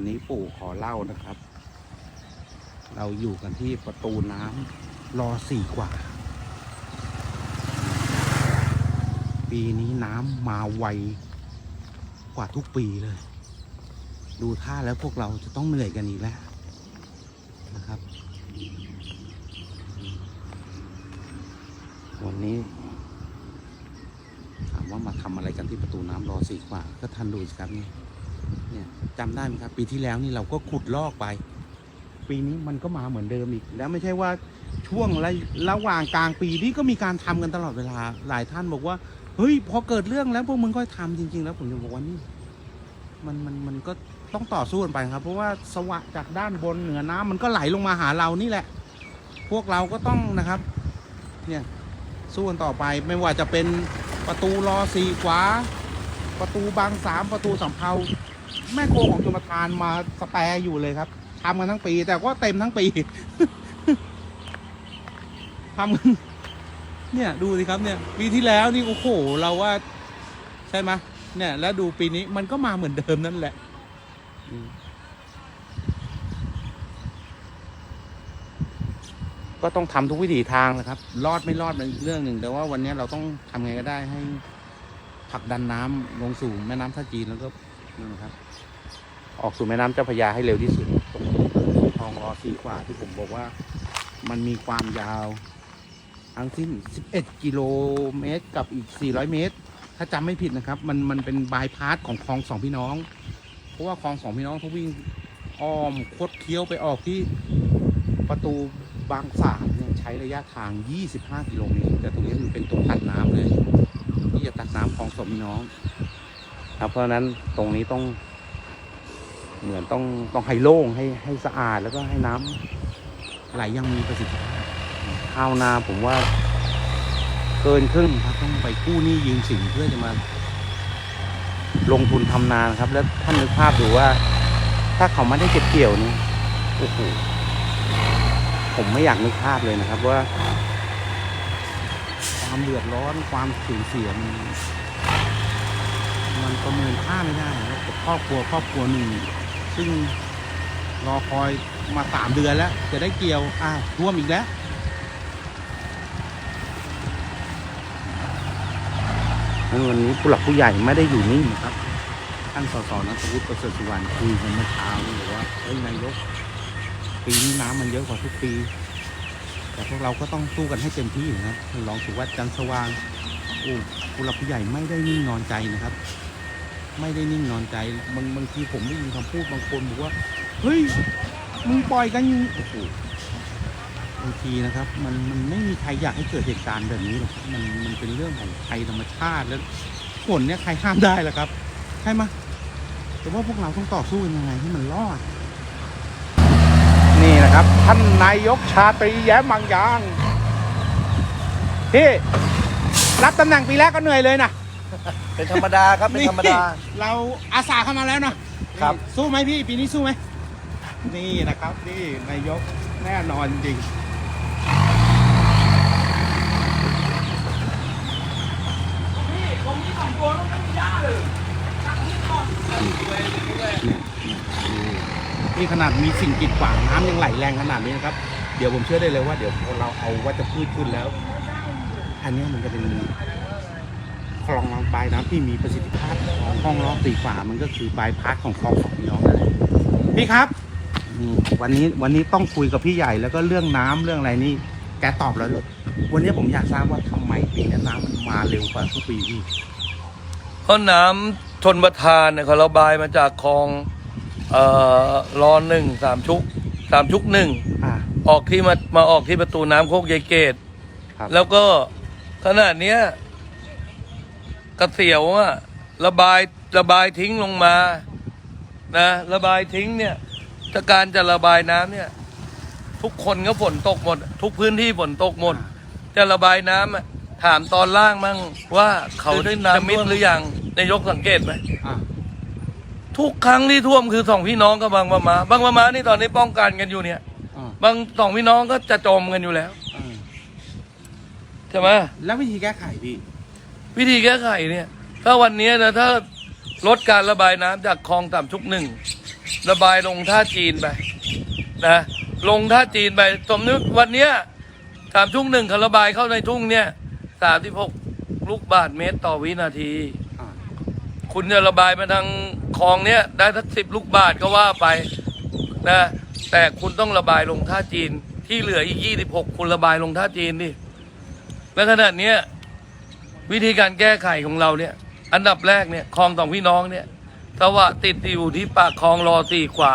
วันนี้ปู่ขอเล่านะครับ เราอยู่กันที่ประตูน้ำรอสี่กว่า ปีนี้น้ำมาไวกว่าทุกปีเลย ดูท่าแล้วพวกเราจะต้องเหนื่อยกันอีกแล้วนะครับ วันนี้ถามว่ามาทำอะไรกันที่ประตูน้ำรอสี่กว่า ก็ทันดูสิครับนี่ เนี่ยจำได้ไหมครับ ปีที่แล้วนี่เราก็ขุดลอกไป ปีนี้มันก็มาเหมือนเดิมอีก แล้วไม่ใช่ว่าช่วงระระหว่างกลางปีนี่ก็มีการทำกันตลอดเวลาหลายท่านบอกว่าเฮ้ยพอเกิดเรื่องแล้วพวกมึงก็ทำจริง ๆ แล้วผมจะบอกว่านี่มันมันมันก็ต้องต่อสู้กันไปครับ เพราะว่าสวะจากด้านบนเหนือน้ำมันก็ไหลลงมาหาเรานี่แหละ พวกเราก็ต้องนะครับ เนี่ยสู้กันต่อไปไม่ว่าจะเป็นประตูรอสีขวา ประตูบางสามประตูสำเภา แม่โคของชมทานมาสแปรอยู่เลยครับทำกันทั้งปี แต่ก็เต็มทั้งปีทำกันเนี่ยดูสิครับเนี่ยปีที่แล้วนี่โอ้โหเราว่า ใช่ไหมเนี่ย แล้วดูปีนี้มันก็มาเหมือนเดิมนั่นแหละก็ต้องทำทุกวิถีทางนะครับ รอดไม่รอดเป็นเรื่องหนึ่ง แต่ว่าวันนี้เราต้องทำไงก็ได้ให้ผลักดันน้ำลงสู่แม่น้ำท่าจีนแล้วก็ นั่นะครับ ออกสู่แม่น้ำเจ้าพระยาให้เร็วที่สุดตรงคลองรอสีกว่าที่ผมบอกว่า มันมีความยาว ทั้งสิ้น 11 กิโลเมตรกับอีก 400 เมตร ถ้าจำไม่ผิดนะครับ มันมันเป็นบายพาสของคลองสองพี่น้อง เพราะว่าคลองสองพี่น้องเขาวิ่งอ้อมคดเคี้ยวไปออกที่ประตูบางสามเนี่ยใช้ระยะทาง 25 กิโลเมตรแต่ตรงนี้มันเป็นตัวตัดน้ำเลย ที่จะตัดน้ำคลองสองพี่น้อง ครับเพราะฉะนั้นตรงนี้ต้อง เหมือนต้องต้องให้โล่งให้ให้สะอาดแล้วก็ให้น้ำไหลยังมีประสิทธิภาพข้าวนาผมว่าเกินครึ่งครับต้องไปกู้หนี้ยืมสินเพื่อจะมาลงทุนทำนานครับ แล้วท่านนึกภาพดูว่า ถ้าเขาไม่ได้เก็บเกี่ยวนี่โอ้โหผมไม่อยากนึกภาพเลยนะครับว่า ความเดือดร้อนความสูญเสียมัน มันประเมินค่าไม่ได้นะครับกับครอบครัวครอบครัวหนึ่ง ซึ่งรอคอยมาสามเดือนแล้ว จะได้เกี่ยวอ้าวท่วมอีกแล้วงั้นวันนี้ผู้หลักผู้ใหญ่ไม่ได้อยู่นิ่งนะครับท่านสสนัทวุฒิประเสริฐสุวรรณคุยกันเมื่อเช้านี่บอกว่าเฮ้ยนายกปีนี้น้ำมันเยอะกว่าทุกปี แต่พวกเราก็ต้องสู้กันให้เต็มที่นะครับท่านรองสุวัสดิ์จันทร์สว่างโอ้ผู้หลักผู้ใหญ่ไม่ได้นิ่งนอนใจนะครับ ไม่ได้นิ่งนอนใจบางบางทีผมได้ยินคำพูดบางคนบอกว่าเฮ้ยมึงปล่อยกันอยู่โอ้โหบางทีนะครับ มันมันไม่มีใครอยากให้เกิดเหตุการณ์แบบนี้หรอกมันมันเป็นเรื่องของภัยธรรมชาติแล้วฝนเนี่ยใครห้ามได้ล่ะครับใช่ไหมแต่ว่าพวกเราต้องต่อสู้กันยังไงให้มันรอดนี่นะครับ ท่านนายกชาตรีแย้มบางยางพี่รับตำแหน่งปีแรกก็เหนื่อยเลยนะ เป็นธรรมดาครับเป็นธรรมดาเราอาสาเข้ามาแล้วนะครับนี่สู้ไหมพี่ปีนี้สู้ไหมนี่นะครับนี่นายกแน่นอนจริงนี่ขนาดมีสิ่งกีดขวางน้ำยังไหลแรงขนาดนี้นะครับ เดี๋ยวผมเชื่อได้เลยว่าเดี๋ยวพอเราเอาวัชพืชขึ้นแล้ว อันนี้มันจะเป็น คลองลำปลายน้ำที่มีประสิทธิภาพของคลองล้อตีฝามันก็คือบายพาสของคลองสองพี่น้องนั่นแหละพี่ครับอืมวันนี้วันนี้ต้องคุยกับพี่ใหญ่แล้วก็เรื่องน้ำเรื่องอะไรนี่แกตอบแล้ววันนี้ผมอยากทราบว่าทำไมปีนี้น้ำมันมาเร็วกว่าทุกปีพี่เพราะน้ำชนประทานเนี่ยเขาระบายมาจากคลองเอ่อรอหนึ่งสามชุกสามชุกหนึ่งอ่าออกที่มามาออกที่ประตูน้ำโคกยายเกตครับแล้วก็ขนาดเนี้ย กระเสียวอะระบายระบายทิ้งลงมา นะระบายทิ้งเนี่ยถ้าการจะระบายน้ำเนี่ย ทุกคนก็ฝนตกหมด ทุกพื้นที่ฝนตกหมด จะระบายน้ำอะถามตอนล่างมั่งว่าเขาได้น้ำมิดหรือยังนายกสังเกตไหมอ่าทุกครั้งที่ท่วมคือสองพี่น้องกับบางปะมาบางปะมานี่ตอนนี้ป้องกันกันอยู่เนี่ยอ่าบางสองพี่น้องก็จะจมกันอยู่แล้วอ่าใช่ไหมแล้ววิธีแก้ไขพี่ วิธีแก้ไขเนี่ย ถ้าวันนี้นะถ้าลดการระบายน้ำจากคลองต่ำชุกหนึ่งระบายลงท่าจีนไปนะลงท่าจีนไปสมนึกวันเนี้ยสามทุ่งหนึ่งเขาระบายเข้าในทุ่งเนี่ยสามสิบหกลูกบาทเมตรต่อวินาที คุณจะระบายมาทางคลองเนี้ยได้สักสิบลูกบาทก็ว่าไปนะแต่คุณต้องระบายลงท่าจีนที่เหลืออีกยี่สิบหกคุณระบายลงท่าจีนดิและขณะเนี้ย วิธีการแก้ไขของเราเนี่ย อันดับแรกเนี่ยคลองสองพี่น้องเนี่ยถ้าว่าติดอยู่ที่ปากคลองรอสี่ขวา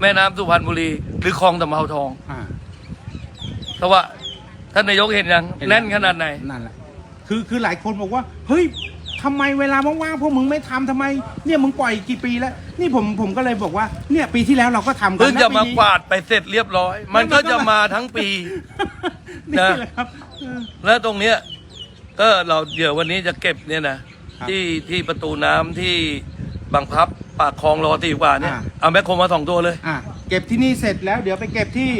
แม่น้ำสุพรรณบุรี หรือคลองตะเภาทองอ่าถ้าว่าท่านนายกเห็นยังเห็นแน่นขนาดไหนนั่นแหละคือคือหลายคนบอกว่า เฮ้ยทำไมเวลาว่างๆพวกมึงไม่ทำทำไม เนี่ยมึงปล่อยกี่ปีแล้ว นี่ผมผมก็เลยบอกว่าเนี่ยปีที่แล้วเราก็ทำกัเพิ่งจะปีมานี้กวาดไปเสร็จเรียบร้อย มันก็จะมาทั้งปีนี่แหละครับเออแล้วตรงเนี้ย ก็เราเดี๋ยววันนี้จะเก็บเนี่ยนะครับที่ที่ประตูน้ำที่บางพลับปากคลองรอตีกว่าเนี่ยอ่า เอาแมคโครมาสองตัวเลยอะเก็บที่นี่เสร็จแล้วเดี๋ยวไปเก็บที่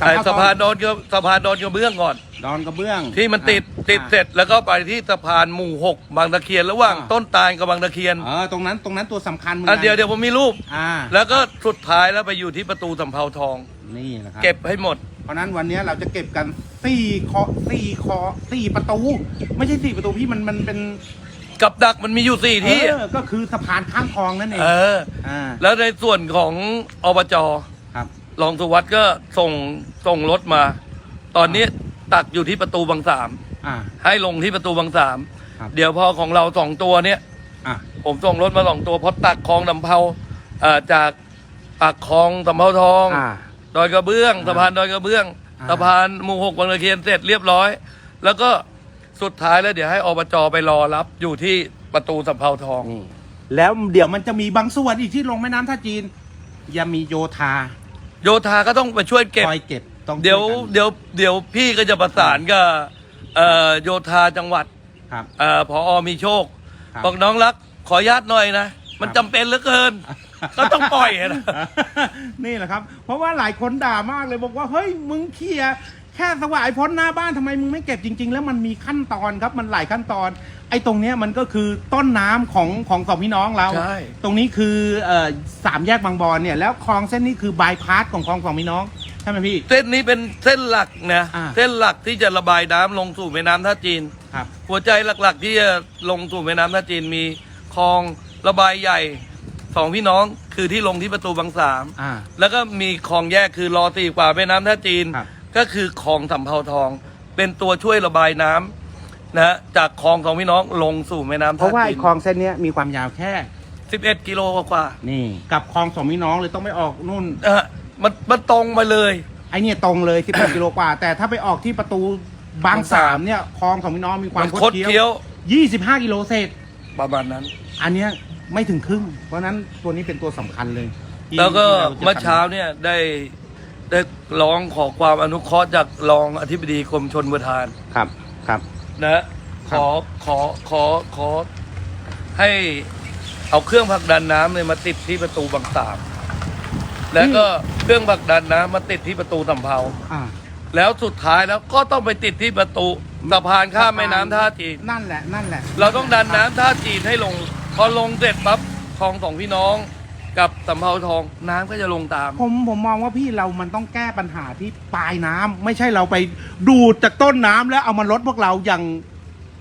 ไอ้เภสะพานทดอนก็สะพานดอนกระเบื้องก่อนองดอนกระเบื้องที่มันติดอะติดเสร็จแล้วก็ไปที่สะพานหมู่หกบางตะเคียนระหว่างอ่าต้นตาลกับบางตะเคียนเออตรงนั้นตรงนั้นตัวสำคัญเหมือนอะกัเดี๋ยวเดี๋ยวผมมีรูป อ่าแล้วก็สุดท้ายแล้วไปอยู่ที่ประตูสำเภาทอง นี่แหละครับเก็บให้หมด เพราะฉะนั้นวันนี้เราจะเก็บกันสี่คอสี่คอสี่ประตู ไม่ใช่สี่ประตูพี่มันมันเป็นกับดักมันมีอยู่สี่ที่ เออก็คือสะพานข้ามคลองนั่นเองเออ อ่าแล้วในส่วนของอบจครับ รองสุวัสด์ก็ส่งส่งรถมา ตอนนี้ตักอยู่ที่ประตูบางสาม อ่า ให้ลงที่ประตูบางสาม ครับ เดี๋ยวพอของเราสองตัวเนี่ย อะผมส่งรถมาสองตัวเพราะตักคลองลำเภาเอ่อจากปากคลองสำเภาทอง อ่า ดอยกระเบื้องอ่าสะพานดอยกระเบื้องอ่าสะพานหมู่หกบางตะเคียนเสร็จเรียบร้อย แล้วก็สุดท้ายแล้วเดี๋ยวให้อบจไปรอรับอยู่ที่ประตูสำเภาทอง นี่ แล้วเดี๋ยวมันจะมีบางส่วนอีกที่ลงแม่น้ำท่าจีนยังมีโยธาโยธาก็ต้องไปช่วยเก็บ คอยเก็บต้องเดี๋ยวช่กันเดี๋ยวเดี๋ยวพี่ก็จะประสานกับเอ่อโยธาจังหวัดครับ เอ่อพอมีโชค ครับบอกน้องรักขออนุญาตหน่อยนะ มันครับ จำเป็นเหลือเกิน ก็ต้องปล่อยนะ นี่แหละครับ เพราะว่าหลายคนด่ามากเลยบอกว่าเฮ้ยมึงเคลียร์แค่สวายพ้นหน้าบ้านทำไมมึงไม่เก็บจริง ๆ แล้วมันมีขั้นตอนครับมันหลายขั้นตอน ไอ้ตรงเนี้ยมันก็คือต้นน้ำของของสองพี่น้องเรา ใช่ ตรงนี้คือเอ่อสามแยกบางบอนเนี่ยแล้วคลองเส้นนี้คือบายพาสของคลองสองพี่น้องใช่ไหมพี่ เส้นนี้เป็นเส้นหลักนะ อ่า เส้นหลักที่จะระบายน้ำลงสู่แม่น้ำท่าจีน ครับ หัวใจหลักๆ ที่จะลงสู่แม่น้ำท่าจีนมีคลองระบายใหญ่ สองพี่น้องคือที่ลงที่ประตูบางสาม อ่า แล้วก็มีคลองแยกคือรอตีกว่าแม่น้ำท่าจีน ครับ ก็คือคลองสำเภาทอง เป็นตัวช่วยระบายน้ำนะจากคลองสองพี่น้องลงสู่แม่น้ำเพราะว่าท่ไอ้คลองเส้นเนี้ยมีความยาวแค่ สิบเอ็ดกิโลกว่านี่ กับคลองสองพี่น้องเลยต้องไปออกนู่น ๆนะฮะมันมันตรงมาเลย ไอเนี่ยตรงเลย16กิโลกว่า แต่ถ้าไปออกที่ประตูบางสามเนี่ยคลองสองพี่น้องมีความมันคคดดเคี้เคี้ยยวว25 กิโลเศษประมาณนั้น อันเนี้ย ไม่ถึงครึ่ง เพราะฉะนั้นตัวนี้เป็นตัวสำคัญเลยที่แล้วก็ที่รจะเมื่อเช้าเนี่ยได้ได้ร้องขอความอนุเคราะห์จากรองอธิบดีกรมชนประทานครับครับ นะขอขอขอขอให้เอาเครื่องผลักดันน้ำเนี่ยมาติดที่ประตูบางสามแล้วก็เครื่องผลักดันน้ำมาติดที่ประตูสำเภา อ่า แล้วสุดท้ายแล้วก็ต้องไปติดที่ประตูสะพานข้ามแม่น้ำท่าจีน นั่นแหละนั่นแหละเราต้องดันน้ำท่าจีนให้ลง พอลงเสร็จปั๊บคลองสองพี่น้องกับสำเภาทองน้ำก็จะลงตาม ผมผมมองว่าพี่เรามันต้องแก้ปัญหาที่ปลายน้ำไม่ใช่เราไปดูดจากต้นน้ำแล้วเอามาลดพวกเราอย่าง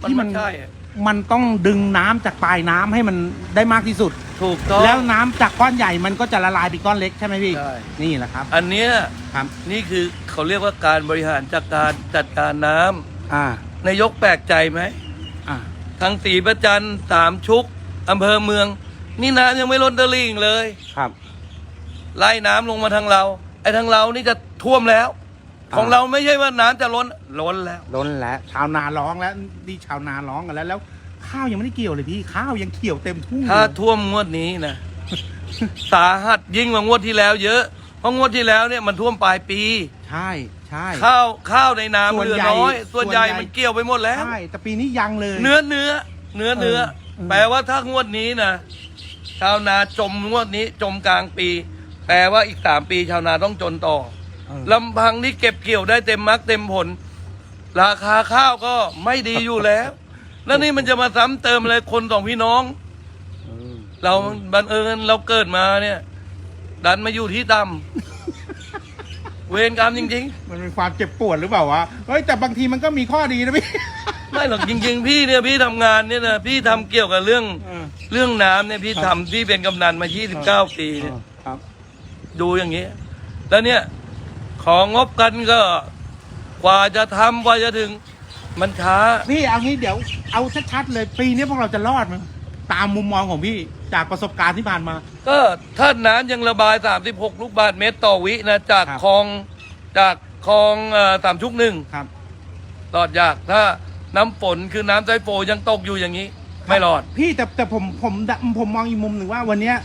มันที่ไม่มันใช่อะมันต้องดึงน้ำจากปลายน้ำให้มันได้มากที่สุด ถูกต้อง แล้วน้ำจากก้อนใหญ่มันก็จะละลายเป็นก้อนเล็กใช่ไหมพี่ใช่ นี่แหละครับอันเนี้ยครับ นี่คือเขาเรียกว่าการบริหารจัดการจัดการน้ำอ่านายกแปลกใจไหม อ่าทั้งสีประจันสามชุก อำเภอเมือง นี่น้ำยังไม่ล้นตลิ่งเลย ครับ ไล่น้ำลงมาทางเรา ไอ้ทางเรานี่จะท่วมแล้วอ่าของเราไม่ใช่ว่าน้ำจะล้นล้นแล้ว ล้นแล้วชาวนาร้องแล้วนี่ชาวนาร้องกันแล้วแล้ว ข้าวยังไม่ได้เกี่ยวเลยพี่ข้าวยังเขียวเต็มทุ่งถ้าเลยท่วมงวดนี้นะ สาหัสยิ่งกว่างวดที่แล้วเยอะ เพราะงวดที่แล้วเนี่ยมันท่วมปลายปี ใช่ใช่ ข้าวข้าวในนาส่วนเหลือใหญ่น้อย ส่วนใหญ่ส่วนใหญ่ มันเกี่ยวไปหมดแล้ว ใช่แต่ปีนี้ยังเลย เนื้อเนื้อ เนื้อเนื้อ เออ แปลว่าถ้างวดนี้นะชาวนาจมงวดนี้จมกลางปี แปลว่าอีกสามปีชาวนาต้องจนต่อเออลำพังที่เก็บเกี่ยวได้เต็มมักเต็มผล ราคาข้าวก็ไม่ดีอยู่แล้ว แล้วนี่มันจะมาซ้ำเติมอะไรคนสองพี่น้องเออเราบังเอิญเราเกิดมาเนี่ย ดันมาอยู่ที่ต่ำเวรกรรมจริงมันเป็นความเจ็บปวดหรือเปล่าวะ เฮ้ย แต่บางทีมันก็มีข้อดีนะพี่ๆ ไม่หรอกจริง ๆ พี่เนี่ยพี่ทำงานเนี่ยนะพี่ทำเกี่ยวกับเรื่องเออ เรื่องน้ำเนี่ยพี่ครับทำพี่เป็นกำนันมา 29 ปีเนี่ย ครับ ดูอย่างนี้ แล้วเนี่ย ของงบกันก็ กว่าจะทำกว่าจะถึง มันช้า พี่เอางี้เดี๋ยวเอาชัดๆเลยปีนี้พวกเราจะรอดมั้ยตามมุมมองของพี่จากประสบการณ์ที่ผ่านมา ก็ถ้าน้ำยังระบาย 36 ลูกบาศก์เมตรต่อวินะ จากครับ คลองจากคลองเอ่อสามชุกหนึ่งครับรอดยากถ้า น้ำฝนคือน้ำไซโฟยังตกอยู่อย่างนี้ ไม่รอด พี่แต่แต่ผมผมผมมองอีกมุมหนึ่งว่าวันเนี้ย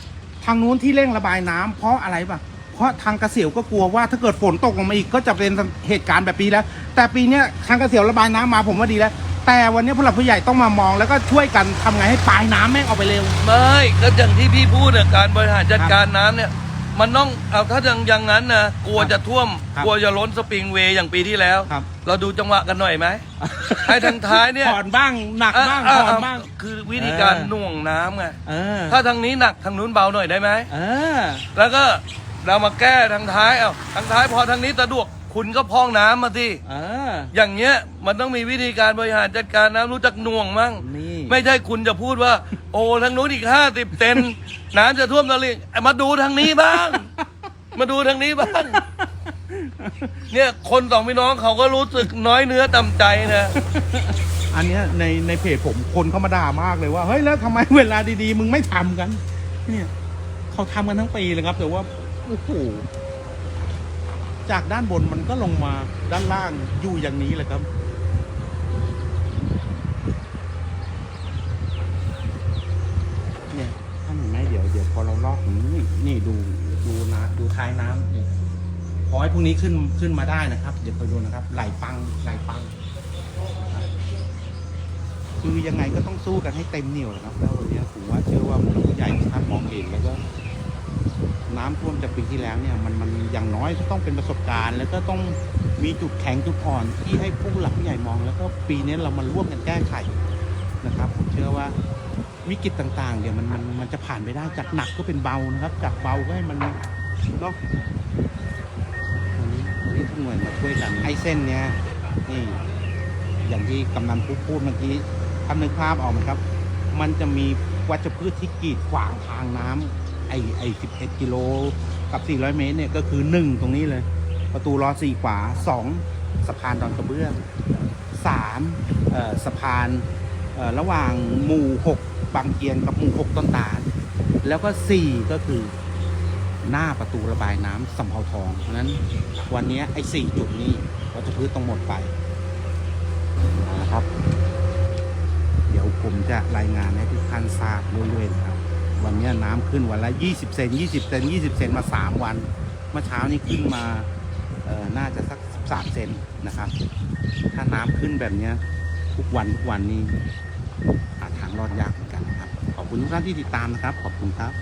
ทางนู้นที่เร่งระบายน้ำเพราะอะไรปะเพราะทางกระเสียวก็กลัวว่าถ้าเกิดฝนตกลงมาอีกก็จะเป็นเหตุการณ์แบบปีแล้ว แต่ปีเนี้ยทางกระเสียวระบายน้ำมาผมว่าดีแล้ว แต่วันเนี้ยผู้หลักผู้ใหญ่ต้องมามองแล้วก็ช่วยกันทำไงให้ปลายน้ำแม่งออกไปเร็ว ไม่ก็อย่างที่พี่พูดเนี่ยการบริหารจัดการน้ำเนี่ย มันต้องเอาถ้าอย่างอย่างนั้นนะกลัวจะท่วม ครับกลัวจะล้นสปริงเวย์อย่างปีที่แล้ว ครับ เราดูจังหวะกันหน่อยไหม ให้ทางท้ายเนี่ยผ่อนบ้างหนักบ้างเออผ่อนเออบ้าง คือวิธีการเออ หน่วงน้ำไงเออถ้าทางนี้หนักทางนู้นเบาหน่อยได้ไหม เออ แล้วก็เรามาแก้ทางท้ายเอาทางท้ายพอทางนี้สะดวกคุณก็พองน้ำมาสิ เออ อย่างเงี้ยมันต้องมีวิธีการบริหารจัดการน้ำรู้จักหน่วงมั่ง นี่ ไม่ใช่คุณจะพูดว่า โอ้ทางนู้นอีกห้าสิบเซนน้ำจะท่วมตลิ่งไอ้มาดูทางนี้บ้าง มาดูทางนี้บ้าง เนี่ยคนสองพี่น้องเขาก็รู้สึกน้อยเนื้อต่ำใจนะอันเนี้ยในในเพจผมคนเขามาด่ามากเลยว่าเฮ้ยแล้วทำไมเวลาดีๆ มึงไม่ทำกัน เนี่ยเขาทำกันทั้งปีเลยครับ แต่ว่าโอ้โหจากด้านบนมันก็ลงมาด้านล่างอยู่อย่างนี้แหละครับ เนี่ยท่านเห็นไหมเดี๋ยวเดี๋ยวพอเรา ลอกอย่างนี้นี่นี่ดูดูนะดูท้ายน้ำนี่ขอให้พรุ่งนี้ขึ้นขึ้นมาได้นะครับ เดี๋ยวคอยดูนะครับ ไหลปังไหลปัง คือยังไงก็ต้องสู้กันให้เต็มเหนียวนะครับ แล้ววันนี้ผมว่าเชื่อว่าผู้ใหญ่ท่านมองเห็นแล้วก็น้ำท่วมจากปีที่แล้วเนี่ยมันมันอย่างน้อยต้องเป็นประสบการณ์ แล้วก็ต้องมีจุดแข็งจุดอ่อนที่ให้ผู้หลักผู้ใหญ่มอง แล้วก็ปีนี้เรามาร่วมกันแก้ไขนะครับ ผมเชื่อว่า วิกฤตต่างๆเดี๋ยวมันมันมันจะผ่านไปได้จากหนักก็เป็นเบานะครับ จากเบาก็ให้มันเนาะวันนี้วันนี้ทุกหน่วยมาช่วยกันไอ้เส้นเนี้ยนี่อย่างที่กำนันพูดพูดเมื่อกี้ทำนึกภาพออกไหมครับ มันจะมีวัชพืชที่กีดขวางทางน้ำไอไอสิบเอ็ดกิโลกับ 400 เมตรเนี่ยก็คือหนึ่งตรงนี้เลย ประตูรอสี่ขวาสองสะพานดอนกระเบื้องสามเอ่อสะพานเอ่อระหว่างหมู่หก บางเกียนกับหมู่หกต้นตาล แล้วก็สี่ก็คือหน้าประตูระบายน้ำสำเภาทองเพราะนั้นวันนี้ไอ้สี่จุดนี้วัชพืชต้องหมดไปนะครับ เดี๋ยวผมจะรายงานให้ทุกท่านทราบเรื่อยๆครับ วันนี้น้ำขึ้นวันละ 20 เซน 20 เซน 20 เซนมา 3 วัน เมื่อเช้านี้ขึ้นมาเอ่อน่าจะสัก 13 เซนนะครับ ถ้าน้ำขึ้นแบบเนี้ยทุกวันทุกวันนี้หาทางรอดยาก คุณทุกท่านที่ติดตามนะครับ ขอบคุณครับ